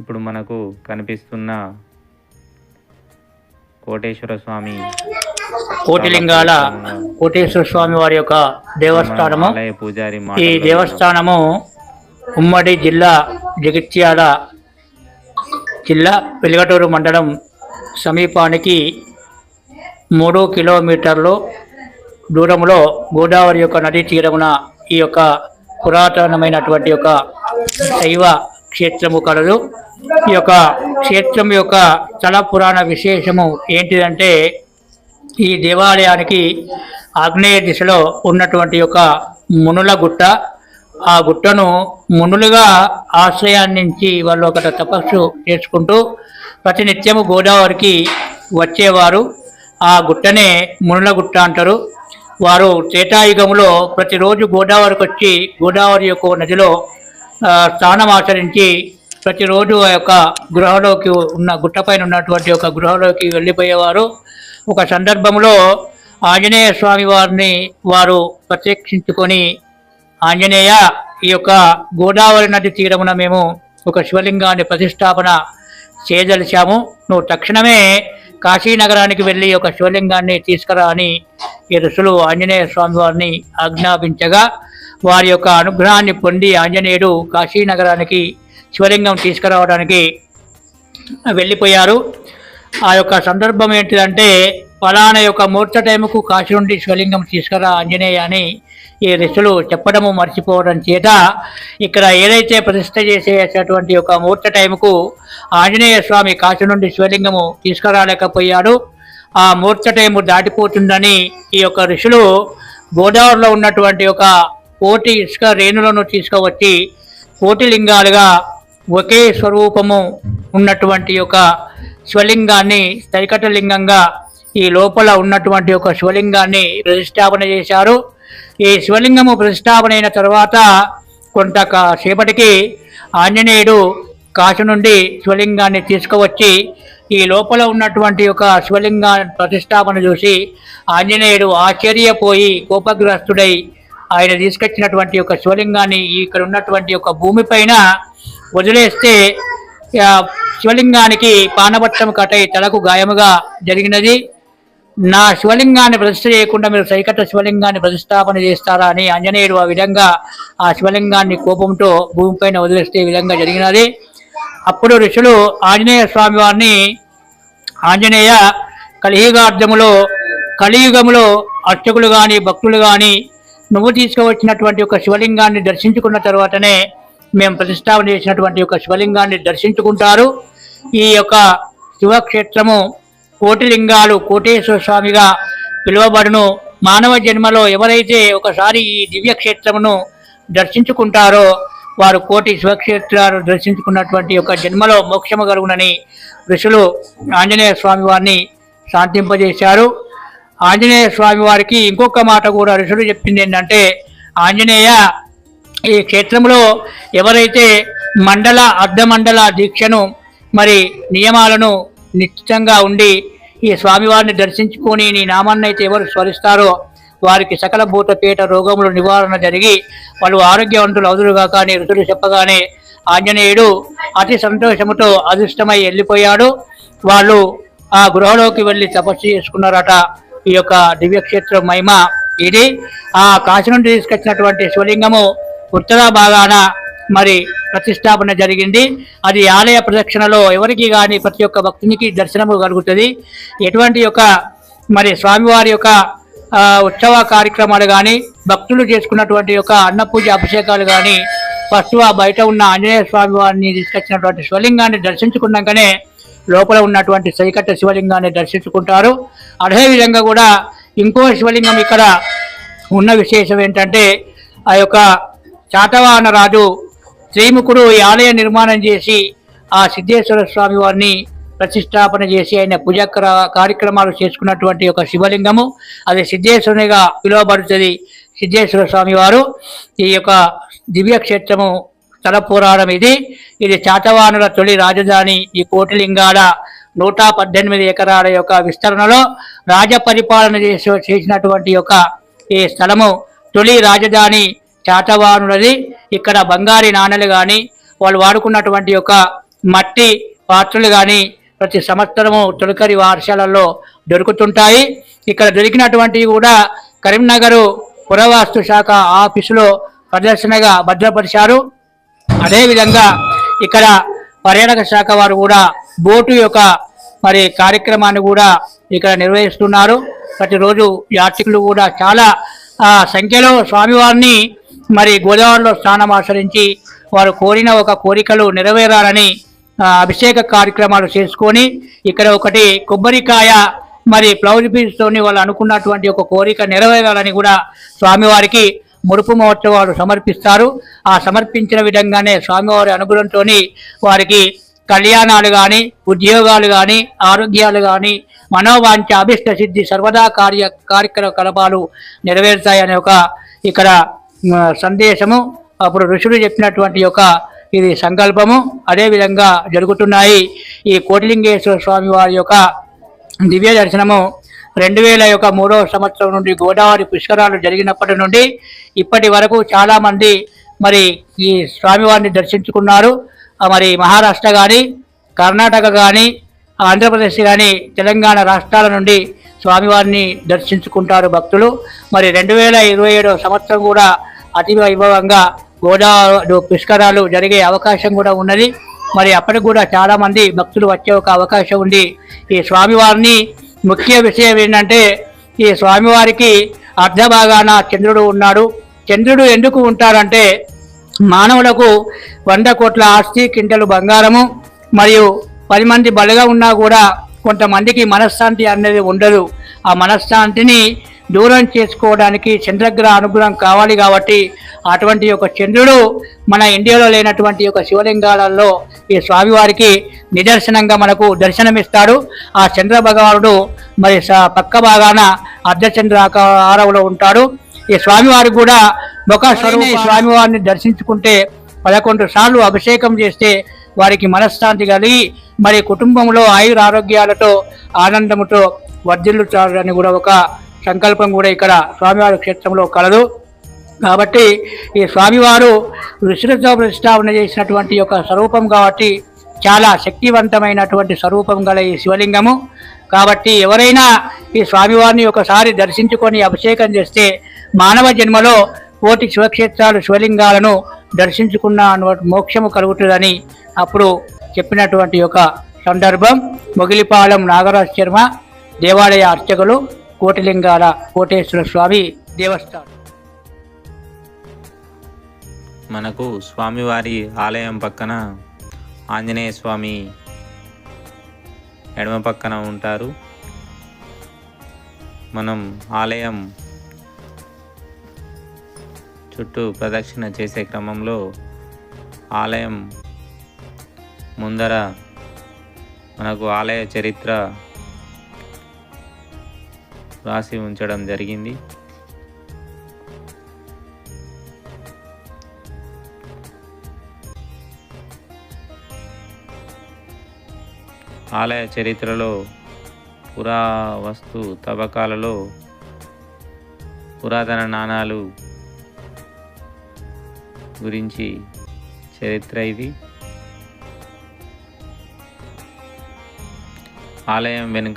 ఇప్పుడు మనకు కనిపిస్తున్న కోటేశ్వర స్వామి కోటిలింగాల కోటేశ్వర స్వామి వారి యొక్క దేవస్థానము. పూజారి ఈ దేవస్థానము ఉమ్మడి జిల్లా జగిత్యాల జిల్లా వెలుగటూరు మండలం సమీపానికి మూడు కిలోమీటర్లు దూరంలో గోదావరి యొక్క నదీ తీరమున ఈ యొక్క పురాతనమైనటువంటి యొక్క శైవ క్షేత్రము కలదు. ఈ యొక్క క్షేత్రం యొక్క స్థల పురాణ విశేషము ఏంటిదంటే ఈ దేవాలయానికి ఆగ్నేయ దిశలో ఉన్నటువంటి యొక్క మునుల గుట్ట. ఆ గుట్టను మునులుగా ఆశ్రయాన్నించి వాళ్ళు ఒకట తపస్సు చేసుకుంటూ ప్రతినిత్యము గోదావరికి వచ్చేవారు. ఆ గుట్టనే మునుల గుట్ట అంటారు. వారు త్రేతాయుగంలో ప్రతిరోజు గోదావరికి వచ్చి గోదావరి యొక్క నదిలో స్నానం ఆచరించి ప్రతిరోజు ఆ యొక్క గృహలోకి ఉన్న గుట్టపైన ఉన్నటువంటి ఒక గృహలోకి వెళ్ళిపోయేవారు. ఒక సందర్భంలో ఆంజనేయ స్వామి వారిని వారు ప్రత్యక్షించుకొని ఆంజనేయ ఈ యొక్క గోదావరి నది తీరమున మేము ఒక శివలింగాన్ని ప్రతిష్టాపన చేయదలిచాము. నువ్వు తక్షణమే కాశీనగరానికి వెళ్ళి ఒక శివలింగాన్ని తీసుకురా అని ఈ ఋషులు ఆంజనేయ స్వామి వారిని ఆజ్ఞాపించగా వారి యొక్క అనుగ్రహాన్ని పొంది ఆంజనేయుడు కాశీనగరానికి శివలింగం తీసుకురావడానికి వెళ్ళిపోయారు. ఆ యొక్క సందర్భం ఏంటిదంటే ఫలానా యొక్క ముహూర్త టైంకు కాశీ నుండి శివలింగం తీసుకురా ఆంజనేయ అని ఈ ఋషులు చెప్పడము మర్చిపోవడం చేత ఇక్కడ ఏదైతే ప్రతిష్ట చేసేటటువంటి ఒక ముహూర్త టైంకు ఆంజనేయ స్వామి కాశీ నుండి శివలింగము తీసుకురాలేకపోయాడు. ఆ ముహూర్త టైము దాటిపోతుందని ఈ యొక్క ఋషులు గోదావరిలో ఉన్నటువంటి ఒక కోటి ఇసుక రేణులను తీసుకువచ్చి కోటిలింగాలుగా ఒకే స్వరూపము ఉన్నటువంటి ఒక శివలింగాన్ని తరికట లింగంగా ఈ లోపల ఉన్నటువంటి ఒక శివలింగాన్ని ప్రతిష్టాపన చేశారు. ఈ శివలింగము ప్రతిష్టాపన అయిన తర్వాత కొంత సేపటికి ఆంజనేయుడు కాశీ నుండి శివలింగాన్ని తీసుకువచ్చి ఈ లోపల ఉన్నటువంటి ఒక శివలింగా ప్రతిష్టాపన చూసి ఆంజనేయుడు ఆశ్చర్యపోయి కోపగ్రస్తుడై ఆయన తీసుకొచ్చినటువంటి ఒక శివలింగాన్ని ఇక్కడ ఉన్నటువంటి ఒక భూమిపైన వదిలేస్తే శివలింగానికి పానబట్టం కటై తలకు గాయముగా జరిగినది. నా శివలింగాన్ని ప్రతిష్ట చేయకుండా మీరు సైకట్ట శివలింగాన్ని ప్రతిష్టాపన చేస్తారా అని ఆంజనేయుడు ఆ విధంగా ఆ శివలింగాన్ని కోపంతో భూమిపైన వదిలేస్తే విధంగా జరిగినది. అప్పుడు ఋషులు ఆంజనేయ స్వామి వారిని ఆంజనేయ కలియుగార్థములో కలియుగములో అర్చకులు కానీ భక్తులు కానీ నువ్వు తీసుకువచ్చినటువంటి ఒక శివలింగాన్ని దర్శించుకున్న తర్వాతనే మేము ప్రతిష్టాపన చేసినటువంటి ఒక శివలింగాన్ని దర్శించుకుంటారు. ఈ యొక్క శివక్షేత్రము కోటిలింగాలు కోటేశ్వర స్వామిగా పిలువబడును. మానవ జన్మలో ఎవరైతే ఒకసారి ఈ దివ్యక్షేత్రమును దర్శించుకుంటారో వారు కోటి శివక్షేత్రాలు దర్శించుకున్నటువంటి ఒక జన్మలో మోక్షము కలుగునని ఋషులు ఆంజనేయ స్వామి వారిని శాంతింపజేశారు. ఆంజనేయ స్వామి వారికి ఇంకొక మాట కూడా ఋషులు చెప్పింది ఏంటంటే ఆంజనేయ ఈ క్షేత్రంలో ఎవరైతే మండల అర్ధమండల దీక్షను మరి నియమాలను నిశ్చితంగా ఉండి ఈ స్వామివారిని దర్శించుకొని నీ నామాన్ని అయితే ఎవరు స్మరిస్తారో వారికి సకల భూతపీఠ రోగముల నివారణ జరిగి వాళ్ళు ఆరోగ్యవంతులు అవుదురుగా కానీ ఋతులు చెప్పగానే ఆంజనేయుడు అతి సంతోషముతో అదృష్టమై వెళ్ళిపోయాడు. వాళ్ళు ఆ గృహలోకి వెళ్ళి తపస్సు చేసుకున్నారట. ఈ యొక్క దివ్యక్షేత్ర మహిమ ఇది. ఆ కాశీ నుండి తీసుకొచ్చినటువంటి శివలింగము ఉత్తర భాగాన మరి ప్రతిష్టాపన జరిగింది. అది ఆలయ ప్రదక్షిణలో ఎవరికి కానీ ప్రతి ఒక్క భక్తునికి దర్శనము కలుగుతుంది. ఎటువంటి యొక్క మరి స్వామివారి యొక్క ఉత్సవ కార్యక్రమాలు కానీ భక్తులు చేసుకున్నటువంటి యొక్క అన్నపూజ అభిషేకాలు కానీ ఫస్ట్ బయట ఉన్న ఆంజనేయ స్వామి వారిని తీసుకొచ్చినటువంటి శివలింగాన్ని దర్శించుకున్నాకనే లోపల ఉన్నటువంటి సైకట్ట శివలింగాన్ని దర్శించుకుంటారు. అదేవిధంగా కూడా ఇంకో శివలింగం ఇక్కడ ఉన్న విశేషం ఏంటంటే ఆ యొక్క శాతవాహన రాజు శ్రీముఖుడు ఈ ఆలయ నిర్మాణం చేసి ఆ సిద్ధేశ్వర స్వామి వారిని ప్రతిష్టాపన చేసి ఆయన పూజా కార్యక్రమాలు చేసుకున్నటువంటి ఒక శివలింగము. అది సిద్ధేశ్వరునిగా పిలువబడుతుంది సిద్ధేశ్వర స్వామి వారు. ఈ యొక్క దివ్యక్షేత్రము క్షేత్రము ఇది. ఇది చాటవానుల తొలి రాజధాని ఈ కోటిలింగాల నూట పద్దెనిమిది ఎకరాల యొక్క విస్తరణలో రాజ పరిపాలన చేసి చేసినటువంటి యొక్క ఈ స్థలము తొలి రాజధాని శాతవాహనులది ఇక్కడ బంగారి నాణెలు కానీ వాళ్ళు వాడుకున్నటువంటి యొక్క మట్టి పాత్రలు కానీ ప్రతి సంవత్సరము తొలకరి వర్షాలలో దొరుకుతుంటాయి. ఇక్కడ దొరికినటువంటివి కూడా కరీంనగర్ పురవాస్తు శాఖ ఆఫీసులో ప్రదర్శనగా భద్రపరిచారు. అదేవిధంగా ఇక్కడ పర్యాటక శాఖ వారు కూడా బోటు యొక్క మరి కార్యక్రమాన్ని కూడా ఇక్కడ నిర్వహిస్తున్నారు. ప్రతిరోజు యాత్రికులు కూడా చాలా సంఖ్యలో స్వామివారిని మరి గోదావరిలో స్నానం ఆచరించి వారు కోరిన ఒక కోరికలు నెరవేరాలని అభిషేక కార్యక్రమాలు చేసుకొని ఇక్కడ ఒకటి కొబ్బరికాయ మరి ప్లౌజ్ పీస్తోని వాళ్ళు అనుకున్నటువంటి ఒక కోరిక నెరవేరాలని కూడా స్వామివారికి ముడుపు మహోత్సవాలు సమర్పిస్తారు. ఆ సమర్పించిన విధంగానే స్వామివారి అనుగ్రహంతో వారికి కళ్యాణాలు కానీ ఉద్యోగాలు కానీ ఆరోగ్యాలు కానీ మనోవాంఛ అభిష్ట సిద్ధి సర్వదా కార్య కార్యకలాపాలు నెరవేరుతాయనే ఒక ఇక్కడ సందేశము. అప్పుడు ఋషులు చెప్పినటువంటి యొక్క ఇది సంకల్పము. అదేవిధంగా జరుగుతున్నాయి ఈ కోటిలింగేశ్వర స్వామి వారి యొక్క దివ్య దర్శనము. రెండు వేల యొక్క మూడవ సంవత్సరం నుండి గోదావరి పుష్కరాలు జరిగినప్పటి నుండి ఇప్పటి వరకు చాలామంది మరి ఈ స్వామివారిని దర్శించుకున్నారు. మరి మహారాష్ట్ర కానీ కర్ణాటక కానీ ఆంధ్రప్రదేశ్ కానీ తెలంగాణ రాష్ట్రాల నుండి స్వామివారిని దర్శించుకుంటారు భక్తులు. మరి రెండు వేల ఇరవై ఏడవ సంవత్సరం కూడా అతి వైభవంగా గోదావరి పుష్కరాలు జరిగే అవకాశం కూడా ఉన్నది. మరి అప్పటికి కూడా చాలామంది భక్తులు వచ్చే ఒక అవకాశం ఉంది. ఈ స్వామివారిని ముఖ్య విషయం ఏంటంటే ఈ స్వామివారికి అర్ధ భాగాన చంద్రుడు ఉన్నాడు. చంద్రుడు ఎందుకు ఉంటారంటే మానవులకు వంద కోట్ల ఆస్తి కింటలు బంగారము మరియు పది మంది బలగా ఉన్నా కూడా కొంతమందికి మనశ్శాంతి అనేది ఉండదు. ఆ మనశ్శాంతిని దూరం చేసుకోవడానికి చంద్రగ్రహ అనుగ్రహం కావాలి కాబట్టి అటువంటి ఒక చంద్రుడు మన ఇండియాలో లేనటువంటి ఒక శివలింగాలలో ఈ స్వామివారికి నిదర్శనంగా మనకు దర్శనమిస్తాడు. ఆ చంద్ర భగవానుడు మరి స- పక్క భాగాన అర్ధచంద్ర ఆకారంలో ఉంటాడు. ఈ స్వామివారికి కూడా ముఖ స్వరూప స్వామివారిని దర్శించుకుంటే పదకొండు సార్లు అభిషేకం చేస్తే వారికి మనశ్శాంతి కలిగి మరి కుటుంబంలో ఆయుర ఆరోగ్యాలతో ఆనందముతో వర్ధిల్లుతారని కూడా ఒక సంకల్పం కూడా ఇక్కడ స్వామివారి క్షేత్రంలో కలదు. కాబట్టి ఈ స్వామివారు ఋషులతో ప్రతిష్టాపన చేసినటువంటి యొక్క స్వరూపం కాబట్టి చాలా శక్తివంతమైనటువంటి స్వరూపం గల ఈ శివలింగము. కాబట్టి ఎవరైనా ఈ స్వామివారిని ఒకసారి దర్శించుకొని అభిషేకం చేస్తే మానవ జన్మలో కోటి శివక్షేత్రాలు శివలింగాలను దర్శించుకున్న మోక్షము కలుగుతుందని అప్పుడు చెప్పినటువంటి ఒక సందర్భం. మొగిలిపాలెం నాగరాజ్ శర్మ దేవాలయ అర్చకులు కోటిలింగాల కోటేశ్వర స్వామి దేవస్థానం. మనకు స్వామివారి ఆలయం పక్కన ఆంజనేయ స్వామి ఎడమ పక్కన ఉంటారు. మనం ఆలయం చుట్టూ ప్రదక్షిణ చేసే క్రమంలో ఆలయం ముందర మనకు ఆలయ చరిత్ర రాసి ఉంచడం జరిగింది. ఆలయ చరిత్రలో పురావస్తు తవ్వకాలలో పురాతన నాణాలు గురించి చరిత్ర ఇది. ఆలయం వెనుక